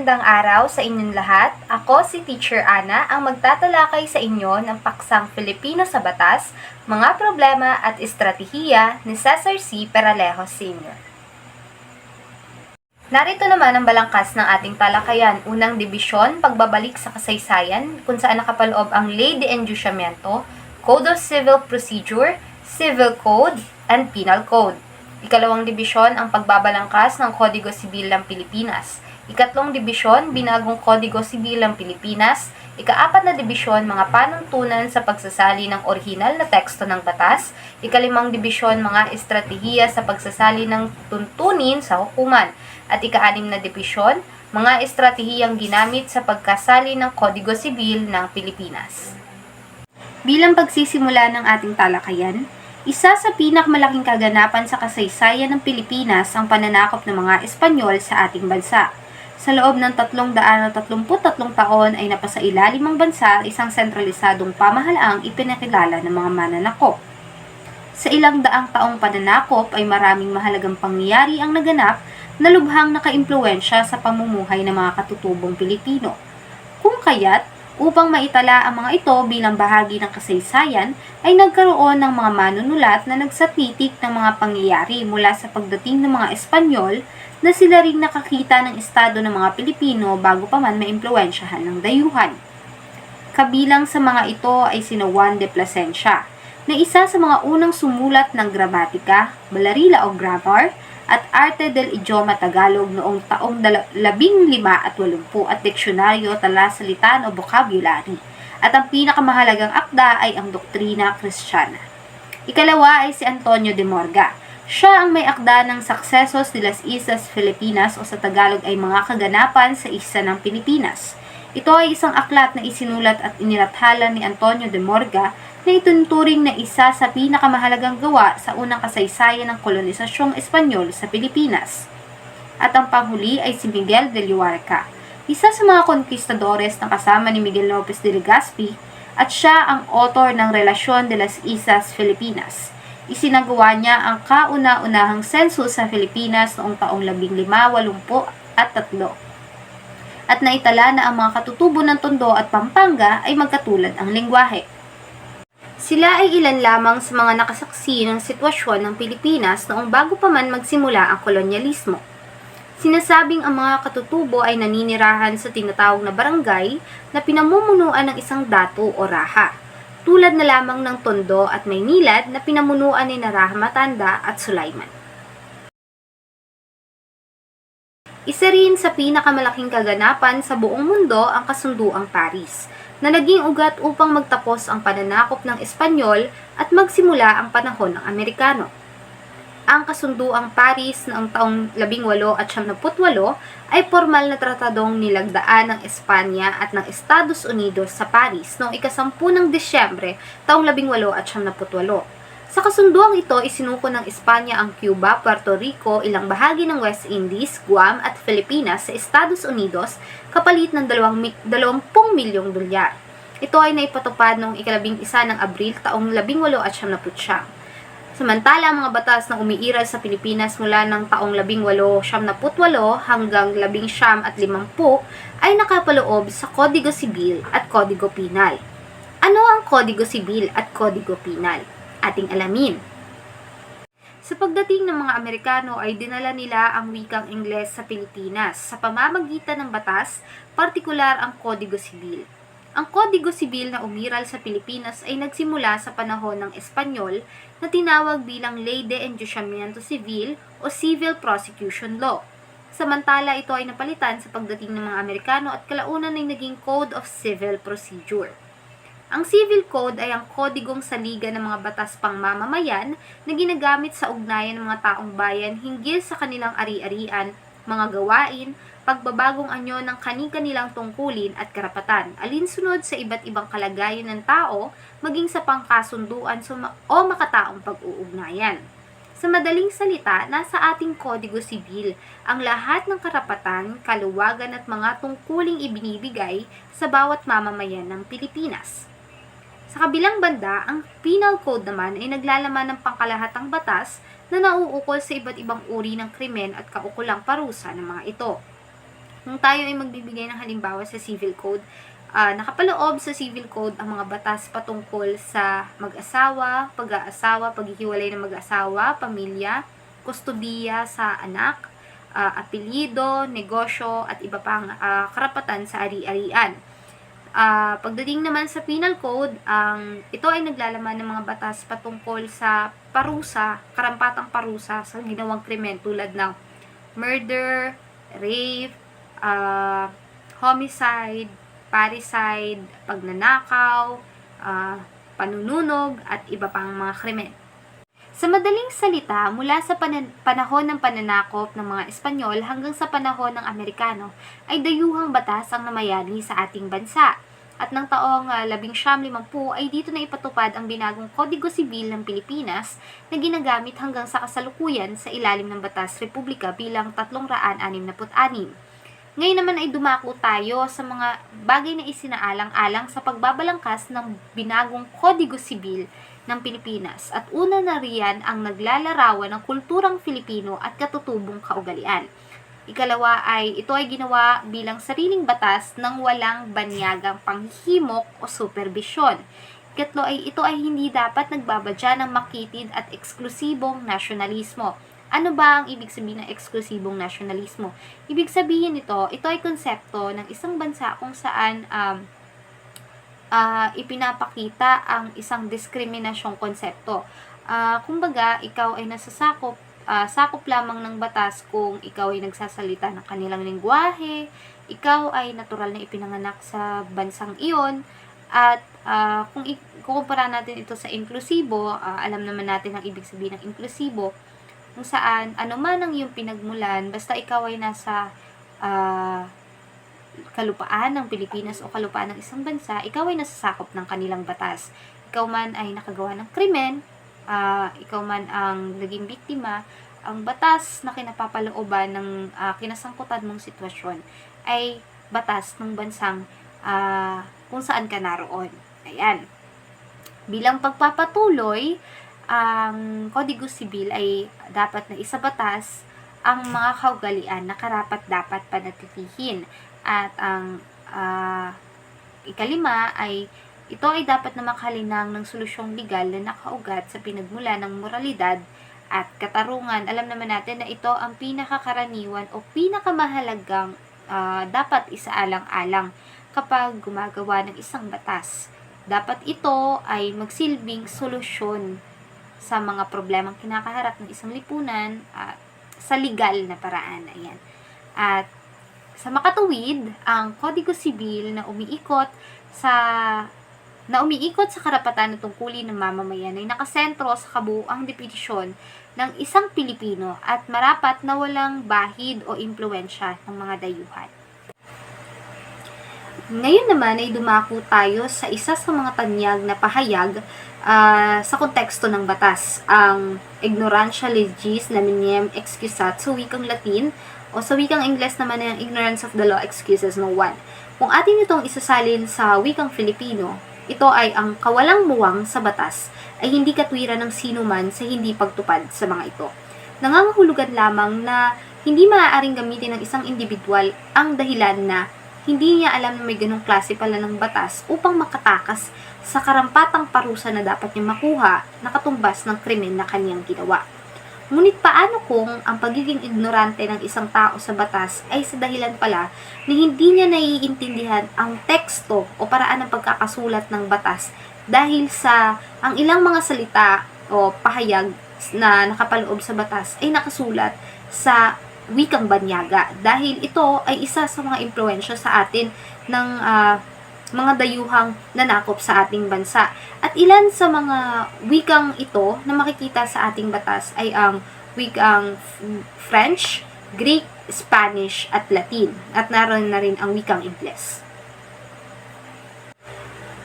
magandang araw sa inyong lahat. Ako si Teacher Ana ang magtatalakay sa inyo ng paksang Filipino sa batas, mga problema at estratehiya ni Cesar C. Peralejo Sr. Narito naman ang balangkas ng ating talakayan. Unang dibisyon, pagbabalik sa kasaysayan, kung saan nakapaloob ang Ley de Enjuiciamiento, Code of Civil Procedure, Civil Code, and Penal Code. Ikalawang dibisyon, ang pagbabalangkas ng Kodigo Sibil ng Pilipinas. Ikatlong dibisyon, binagong Kodigo Sibil ng Pilipinas. Ikaapat na dibisyon, mga panuntunan sa pagsasali ng orihinal na teksto ng batas. Ikalimang dibisyon, mga estratehiya sa pagsasali ng tuntunin sa hukuman. At ikaanim na dibisyon, mga estratehiyang ginamit sa pagkasali ng Kodigo Sibil ng Pilipinas. Bilang pagsisimula ng ating talakayan, isa sa pinakamalaking kaganapan sa kasaysayan ng Pilipinas ang pananakop ng mga Espanyol sa ating bansa. Sa loob ng 333 taon ay napasailalim ang bansa isang sentralisadong pamahalaang ipinakilala ng mga mananakop. Sa ilang daang taong pananakop ay maraming mahalagang pangyayari ang naganap na lubhang nakaimpluensya sa pamumuhay ng mga katutubong Pilipino. Kung kaya't, Upang maitala ang mga ito bilang bahagi ng kasaysayan, ay nagkaroon ng mga manunulat na nagsatitik ng mga pangyayari mula sa pagdating ng mga Espanyol na sila ring nakakita ng estado ng mga Pilipino bago pa man maimpluensyahan ng dayuhan. Kabilang sa mga ito ay sina Juan de Plasencia, na isa sa mga unang sumulat ng gramatika, balarila o grammar, at Arte del Idioma Tagalog noong taong 1580 at diksyonaryo, talasalitan o vocabulary. At ang pinakamahalagang akda ay ang Doktrina Kristiyana. Ikalawa ay si Antonio de Morga. Siya ang may akda ng Successos de las Islas Filipinas o sa Tagalog ay mga kaganapan sa isa ng Pilipinas. Ito ay isang aklat na isinulat at inilathala ni Antonio de Morga na ituturing na isa sa pinakamahalagang gawa sa unang kasaysayan ng kolonisasyong Espanyol sa Pilipinas. At ang panghuli ay si Miguel de Luarca, isa sa mga konkistadores na kasama ni Miguel Lopez de Legazpi at siya ang author ng Relasyon de las Islas Filipinas. Isinagawa niya ang kauna-unahang sensus sa Pilipinas noong taong 1580 at tatlo. At naitala na ang mga katutubo ng Tondo at Pampanga ay magkatulad ang lingwahe. Sila ay ilan lamang sa mga nakasaksi ng sitwasyon ng Pilipinas noong bago pa man magsimula ang kolonyalismo. Sinasabing ang mga katutubo ay naninirahan sa tinatawag na barangay na pinamumunuan ng isang datu o raha, tulad na lamang ng Tondo at Maynilad na pinamunuan ni Naraha Matanda at Sulaiman. Isa rin sa pinakamalaking kaganapan sa buong mundo ang kasunduang Paris, na naging ugat upang magtapos ang pananakop ng Espanyol at magsimula ang panahon ng Amerikano. Ang kasunduang Paris noong taong 18 at 78 ay formal na tratadong nilagdaan ng Espanya at ng Estados Unidos sa Paris noong ikasampu ng Disyembre taong 18 at 78. Sa kasunduang ito, isinuko ng Espanya ang Cuba, Puerto Rico, ilang bahagi ng West Indies, Guam at Pilipinas sa Estados Unidos kapalit ng 20 milyong dolyar. Ito ay naipatupad noong ikalabing isa ng Abril taong 18 at 79. Samantala, mga batas na umiiral sa Pilipinas mula ng taong 1878 hanggang 19 at 50 ay nakapaloob sa Kodigo Sibil at Kodigo Penal. Ano ang Kodigo Sibil at Kodigo Penal? ating alamin. Sa pagdating ng mga Amerikano ay dinala nila ang wikang Ingles sa Pilipinas sa pamamagitan ng batas, partikular ang Kodigo Sibil. Ang Kodigo Sibil na umiral sa Pilipinas ay nagsimula sa panahon ng Espanyol na tinawag bilang Ley de Enjuiciamiento Civil o Civil Prosecution Law. Samantala ito ay napalitan sa pagdating ng mga Amerikano at kalaunan ay naging Code of Civil Procedure. Ang Civil Code ay ang kodigong saliga ng mga batas pangmamamayan na ginagamit sa ugnayan ng mga taong bayan hinggil sa kanilang ari-arian, mga gawain, pagbabagong anyo ng kani-kanilang tungkulin at karapatan, alinsunod sa iba't ibang kalagayan ng tao, maging sa pangkasunduan o makataong pag-uugnayan. Sa madaling salita, nasa ating Kodigo Sibil ang lahat ng karapatan, kaluwagan at mga tungkuling ibinibigay sa bawat mamamayan ng Pilipinas. Sa kabilang banda, ang Penal Code naman ay naglalaman ng pangkalahatang batas na nauukol sa iba't ibang uri ng krimen at kaukulang parusa ng mga ito. Kung tayo ay magbibigay ng halimbawa sa civil code, ah, nakapaloob sa civil code ang mga batas patungkol sa mag-asawa, pag-aasawa, paghihiwalay ng mag-asawa, pamilya, kustudiya sa anak, ah, apelido, negosyo, at iba pang ah, karapatan sa ari-arian. Ah, pagdating naman sa penal code, ang ito ay naglalaman ng mga batas patungkol sa parusa, karampatang parusa sa ginawang krimen tulad ng murder, rape, ah, homicide, parricide, pagnanakaw, ah, panununog, at iba pang mga krimen. Sa madaling salita, mula sa panan- panahon ng pananakop ng mga Espanyol hanggang sa panahon ng Amerikano, ay dayuhang batas ang namayani sa ating bansa. At ng taong uh, 1950 ay dito na ipatupad ang binagong Kodigo Sibil ng Pilipinas na ginagamit hanggang sa kasalukuyan sa ilalim ng Batas Republika bilang 366. Ngayon naman ay dumako tayo sa mga bagay na isinaalang-alang sa pagbabalangkas ng binagong Kodigo Sibil ng Pilipinas at una na riyan ang naglalarawan ng kulturang Filipino at katutubong kaugalian. Ikalawa ay ito ay ginawa bilang sariling batas ng walang banyagang panghihimok o superbisyon. Ikatlo ay ito ay hindi dapat nagbabadya ng makitid at eksklusibong nasyonalismo. Ano ba ang ibig sabihin ng eksklusibong nasyonalismo? Ibig sabihin nito, ito ay konsepto ng isang bansa kung saan um, uh, ipinapakita ang isang diskriminasyong konsepto. Uh, kumbaga, ikaw ay nasasakop, uh, sakop lamang ng batas kung ikaw ay nagsasalita ng kanilang lingwahe, ikaw ay natural na ipinanganak sa bansang iyon, at uh, kung ikukumpara natin ito sa inklusibo, uh, alam naman natin ang ibig sabihin ng inklusibo, kung saan ano man ang iyong pinagmulan, basta ikaw ay nasa uh, kalupaan ng Pilipinas o kalupaan ng isang bansa, ikaw ay nasasakop ng kanilang batas. Ikaw man ay nakagawa ng krimen, uh, ikaw man ang naging biktima, ang batas na kinapapalooban ng uh, kinasangkutan mong sitwasyon ay batas ng bansang uh, kung saan ka naroon. Ayan. Bilang pagpapatuloy, ang Kodigo Sibil ay dapat na isabatas ang mga kaugalian na karapat dapat panatilihin. At ang uh, ikalima ay ito ay dapat na makalinang ng solusyong legal na nakaugat sa pinagmula ng moralidad at katarungan. Alam naman natin na ito ang pinakakaraniwan o pinakamahalagang uh, dapat isaalang-alang kapag gumagawa ng isang batas. Dapat ito ay magsilbing solusyon sa mga problemang kinakaharap ng isang lipunan at sa legal na paraan. Ayan. At sa makatuwid, ang Kodigo Sibil na umiikot sa na umiikot sa karapatan at tungkulin ng mamamayan ay nakasentro sa kabuuang depenisyon ng isang Pilipino at marapat na walang bahid o impluensya ng mga dayuhan. Ngayon naman ay dumako tayo sa isa sa mga tanyag na pahayag uh, sa konteksto ng batas, ang ignorantia legis laminem excusat sa wikang Latin o sa wikang Ingles naman ang ignorance of the law excuses no one. Kung atin itong isasalin sa wikang Filipino, ito ay ang kawalang muwang sa batas ay hindi katwiran ng sino man sa hindi pagtupad sa mga ito. Nangangahulugan lamang na hindi maaaring gamitin ng isang individual ang dahilan na hindi niya alam na may ganong klase pala ng batas upang makatakas sa karampatang parusa na dapat niya makuha na katumbas ng krimen na kanyang ginawa. Ngunit paano kung ang pagiging ignorante ng isang tao sa batas ay sa dahilan pala na hindi niya naiintindihan ang teksto o paraan ng pagkakasulat ng batas dahil sa ang ilang mga salita o pahayag na nakapaloob sa batas ay nakasulat sa wikang banyaga dahil ito ay isa sa mga impluensya sa atin ng uh, mga dayuhang nanakop sa ating bansa. At ilan sa mga wikang ito na makikita sa ating batas ay ang wikang French, Greek, Spanish, at Latin. At naroon na rin ang wikang Ingles.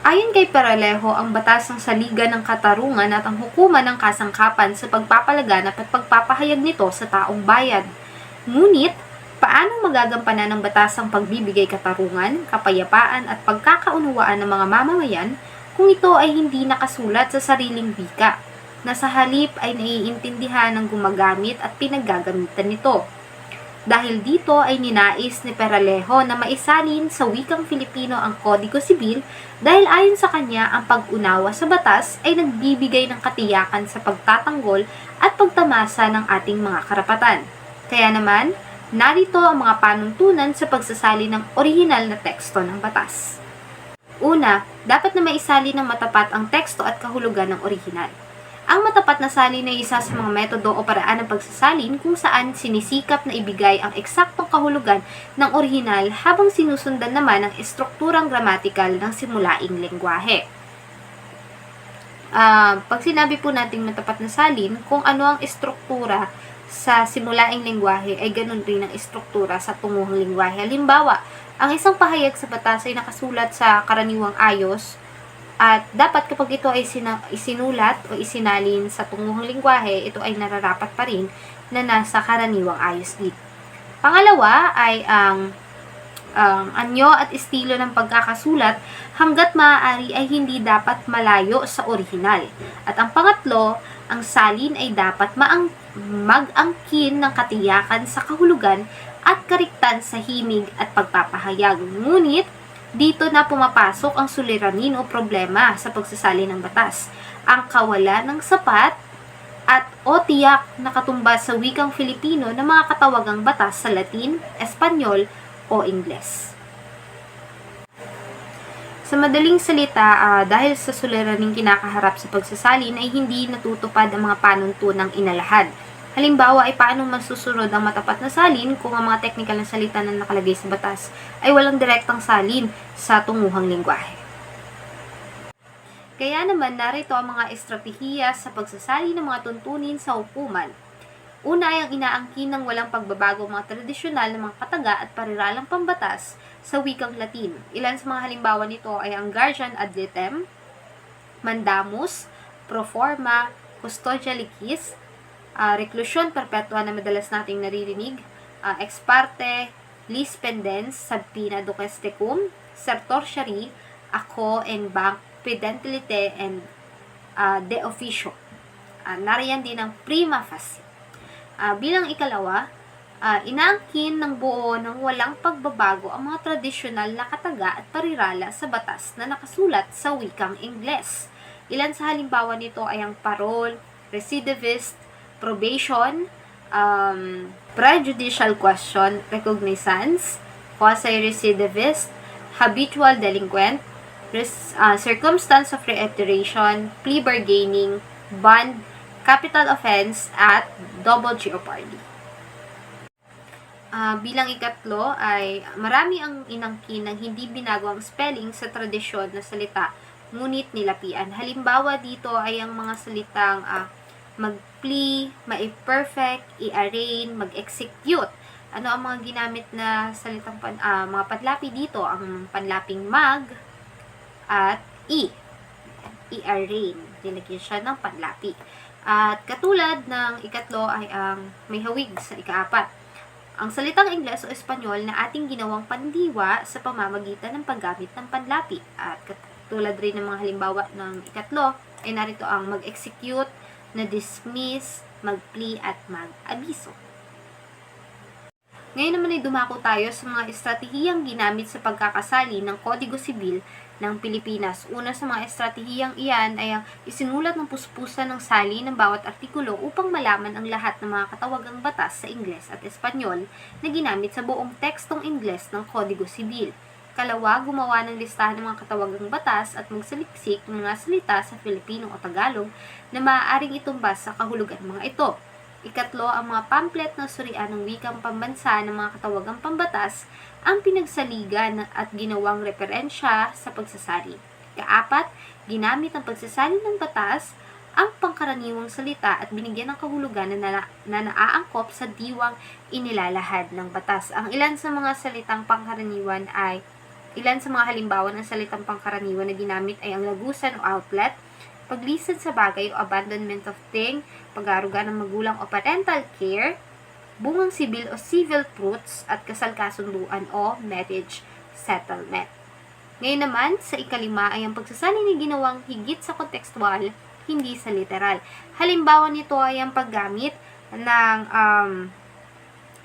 Ayon kay Paralejo, ang batas ng saliga ng katarungan at ang hukuman ng kasangkapan sa pagpapalaganap at pagpapahayag nito sa taong bayan. Ngunit, Paano magagampanan ng batas ang pagbibigay katarungan, kapayapaan at pagkakaunawaan ng mga mamamayan kung ito ay hindi nakasulat sa sariling wika, na sa halip ay naiintindihan ng gumagamit at pinaggagamitan nito? Dahil dito ay ninais ni Peralejo na maisalin sa wikang Filipino ang Kodigo Sibil dahil ayon sa kanya ang pag-unawa sa batas ay nagbibigay ng katiyakan sa pagtatanggol at pagtamasa ng ating mga karapatan. Kaya naman, narito ang mga panuntunan sa pagsasali ng orihinal na teksto ng batas. Una, dapat na maisali ng matapat ang teksto at kahulugan ng orihinal. Ang matapat na salin ay isa sa mga metodo o paraan ng pagsasalin kung saan sinisikap na ibigay ang eksaktong kahulugan ng orihinal habang sinusundan naman ang estrukturang gramatikal ng simulaing lengguwahe. Ah, pag sinabi po nating matapat na salin, kung ano ang estruktura sa simulaing lengguwahe ay ganun rin ang estruktura sa tunguhang lengguwahe. Halimbawa, ang isang pahayag sa batas ay nakasulat sa karaniwang ayos at dapat kapag ito ay sina- isinulat o isinalin sa tunguhang lingwahe, ito ay nararapat pa rin na nasa karaniwang ayos din. Pangalawa ay ang ang anyo at estilo ng pagkakasulat hanggat maaari ay hindi dapat malayo sa orihinal. At ang pangatlo, ang salin ay dapat maang, mag-angkin ng katiyakan sa kahulugan at kariktan sa himig at pagpapahayag. Ngunit, dito na pumapasok ang suliranin o problema sa pagsasali ng batas. Ang kawalan ng sapat at o tiyak na katumbas sa wikang Filipino ng mga katawagang batas sa Latin, Espanyol o Ingles. Sa madaling salita, ah, dahil sa suliraning kinakaharap sa pagsasalin ay hindi natutupad ang mga panuntunang inalahad. Halimbawa ay paano masusunod ang matapat na salin kung ang mga technical na salita na nakalagay sa batas ay walang direktang salin sa tunguhang lingwahe. Kaya naman narito ang mga estratehiya sa pagsasali ng mga tuntunin sa hukuman. Una ay ang inaangkin ng walang pagbabago mga tradisyonal na mga kataga at pariralang pambatas sa wikang Latin. Ilan sa mga halimbawa nito ay ang Guardian ad litem, Mandamus, Proforma, Custodia licis, uh, Reclusion perpetua na madalas nating naririnig, uh, Ex parte, Lis pendens, Subpina duces tecum, Sertortiary, Ako and Bank, Pedentilite and uh, De Officio. Uh, nariyan din ang prima facie. Uh, bilang ikalawa, uh, inaangkin ng buo ng walang pagbabago ang mga tradisyonal na kataga at parirala sa batas na nakasulat sa wikang Ingles. Ilan sa halimbawa nito ay ang parole, recidivist, probation, um, prejudicial question, recognizance, quasi-recidivist, habitual delinquent, res, uh, circumstance of reiteration, plea bargaining, bond, capital offense, at double jeopardy. Ah, bilang ikatlo ay marami ang inangkin ng hindi binago ang spelling sa tradisyon na salita, ngunit nilapian. Halimbawa dito ay ang mga salitang ah, mag-plea, ma-perfect, i-arraign, mag-execute. Ano ang mga ginamit na salitang pan, ah, mga panlapi dito? Ang panlaping mag at i. I-arraign. Nilagyan siya ng panlapi. At katulad ng ikatlo ay ang may hawig sa ikaapat. Ang salitang Ingles o Espanyol na ating ginawang pandiwa sa pamamagitan ng paggamit ng panlapi. At katulad rin ng mga halimbawa ng ikatlo, ay narito ang mag-execute, na-dismiss, mag-plea at mag-abiso. Ngayon naman ay dumako tayo sa mga estratehiyang ginamit sa pagkakasali ng Kodigo Sibil ng Pilipinas. Una sa mga estratehiyang iyan ay ang isinulat ng puspusan ng sali ng bawat artikulo upang malaman ang lahat ng mga katawagang batas sa Ingles at Espanyol na ginamit sa buong tekstong Ingles ng Kodigo Sibil. Kalawa, gumawa ng listahan ng mga katawagang batas at magsaliksik ng mga salita sa Filipino o Tagalog na maaaring itumbas sa kahulugan ng mga ito. Ikatlo, ang mga pamphlet na surian ng wikang pambansa ng mga katawagang pambatas ang pinagsaligan at ginawang referensya sa pagsasali. Kaapat, ginamit ang pagsasali ng batas ang pangkaraniwang salita at binigyan ng kahulugan na, na, na naaangkop sa diwang inilalahad ng batas. Ang ilan sa mga salitang pangkaraniwan ay ilan sa mga halimbawa ng salitang pangkaraniwan na ginamit ay ang lagusan o outlet, paglisan sa bagay o abandonment of thing, pag-aaruga ng magulang o parental care, bungang sibil o civil fruits at kasal kasunduan o marriage settlement. Ngayon naman, sa ikalima ay ang pagsasali ni ginawang higit sa kontekstual, hindi sa literal. Halimbawa nito ay ang paggamit ng um,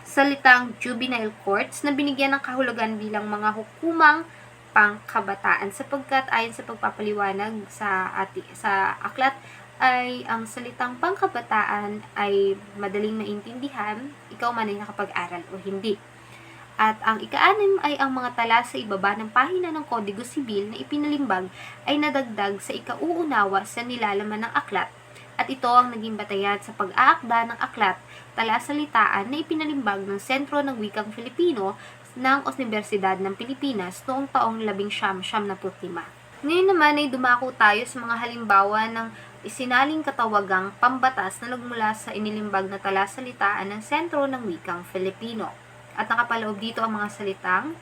salitang juvenile courts na binigyan ng kahulugan bilang mga hukumang pangkabataan sapagkat ayon sa pagpapaliwanag sa ati, sa aklat ay ang salitang pangkabataan ay madaling maintindihan ikaw man ay nakapag-aral o hindi. At ang ikaanim ay ang mga tala sa ibaba ng pahina ng Kodigo Sibil na ipinalimbag ay nadagdag sa ikauunawa sa nilalaman ng aklat at ito ang naging batayan sa pag-aakda ng aklat talasalitaan na ipinalimbag ng Sentro ng Wikang Filipino ng Universidad ng Pilipinas noong taong 1975. Ngayon naman ay dumako tayo sa mga halimbawa ng isinaling katawagang pambatas na nagmula sa inilimbag na talasalitaan ng Sentro ng Wikang Filipino. At nakapaloob dito ang mga salitang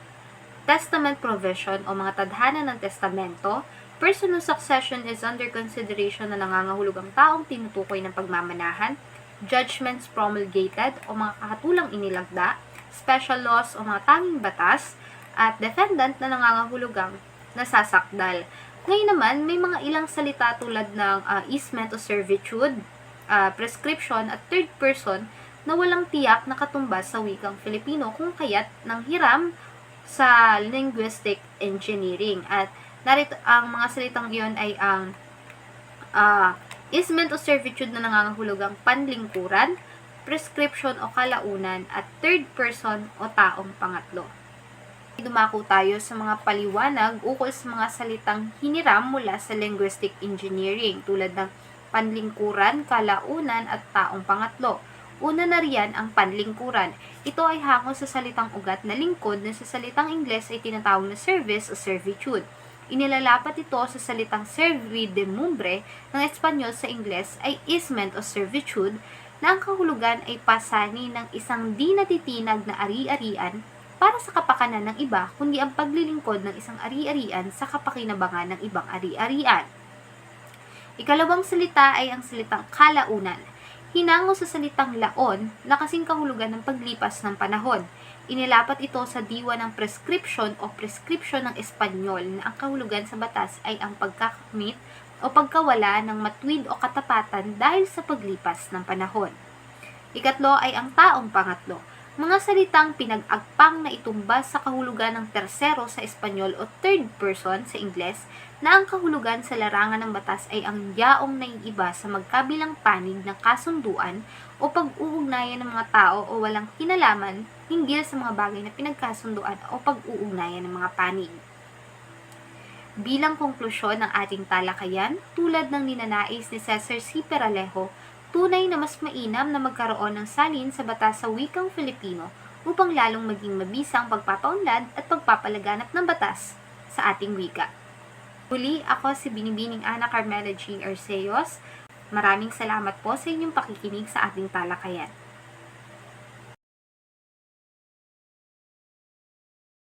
testament provision o mga tadhana ng testamento, personal succession is under consideration na nangangahulugang taong tinutukoy ng pagmamanahan, judgments promulgated o mga kahatulang inilagda, special laws o mga tanging batas, at defendant na nangangahulugang nasasakdal. Ngayon naman, may mga ilang salita tulad ng uh, easement o servitude, uh, prescription at third person na walang tiyak na katumbas sa wikang Filipino kung kaya't nang hiram sa linguistic engineering. At narito ang mga salitang iyon ay ang uh, easement o servitude na nangangahulugang panlingkuran, prescription o kalaunan, at third person o taong pangatlo. Dumako tayo sa mga paliwanag ukol sa mga salitang hiniram mula sa linguistic engineering tulad ng panlingkuran, kalaunan, at taong pangatlo. Una na riyan ang panlingkuran. Ito ay hango sa salitang ugat na lingkod na sa salitang Ingles ay tinatawag na service o servitude. Inilalapat ito sa salitang servidumbre ng Espanyol sa Ingles ay easement o servitude na ang kahulugan ay pasani ng isang di natitinag na ari-arian para sa kapakanan ng iba, kundi ang paglilingkod ng isang ari-arian sa kapakinabangan ng ibang ari-arian. Ikalawang salita ay ang salitang kalaunan. Hinango sa salitang laon na kasing kahulugan ng paglipas ng panahon. Inilapat ito sa diwa ng prescription o prescription ng Espanyol na ang kahulugan sa batas ay ang pagkakamit o pagkawala ng matwid o katapatan dahil sa paglipas ng panahon. Ikatlo ay ang taong pangatlo. Mga salitang pinag-agpang na itumbas sa kahulugan ng tersero sa Espanyol o third person sa Ingles na ang kahulugan sa larangan ng batas ay ang yaong naiiba sa magkabilang panig ng kasunduan o pag-uugnayan ng mga tao o walang kinalaman hinggil sa mga bagay na pinagkasunduan o pag-uugnayan ng mga panig. Bilang konklusyon ng ating talakayan, tulad ng ninanais ni Cesar C. Peralejo, tunay na mas mainam na magkaroon ng salin sa batas sa wikang Filipino upang lalong maging mabisa ang pagpapaunlad at pagpapalaganap ng batas sa ating wika. Muli, ako si Binibining Ana Carmela G. Arceos. Maraming salamat po sa inyong pakikinig sa ating talakayan.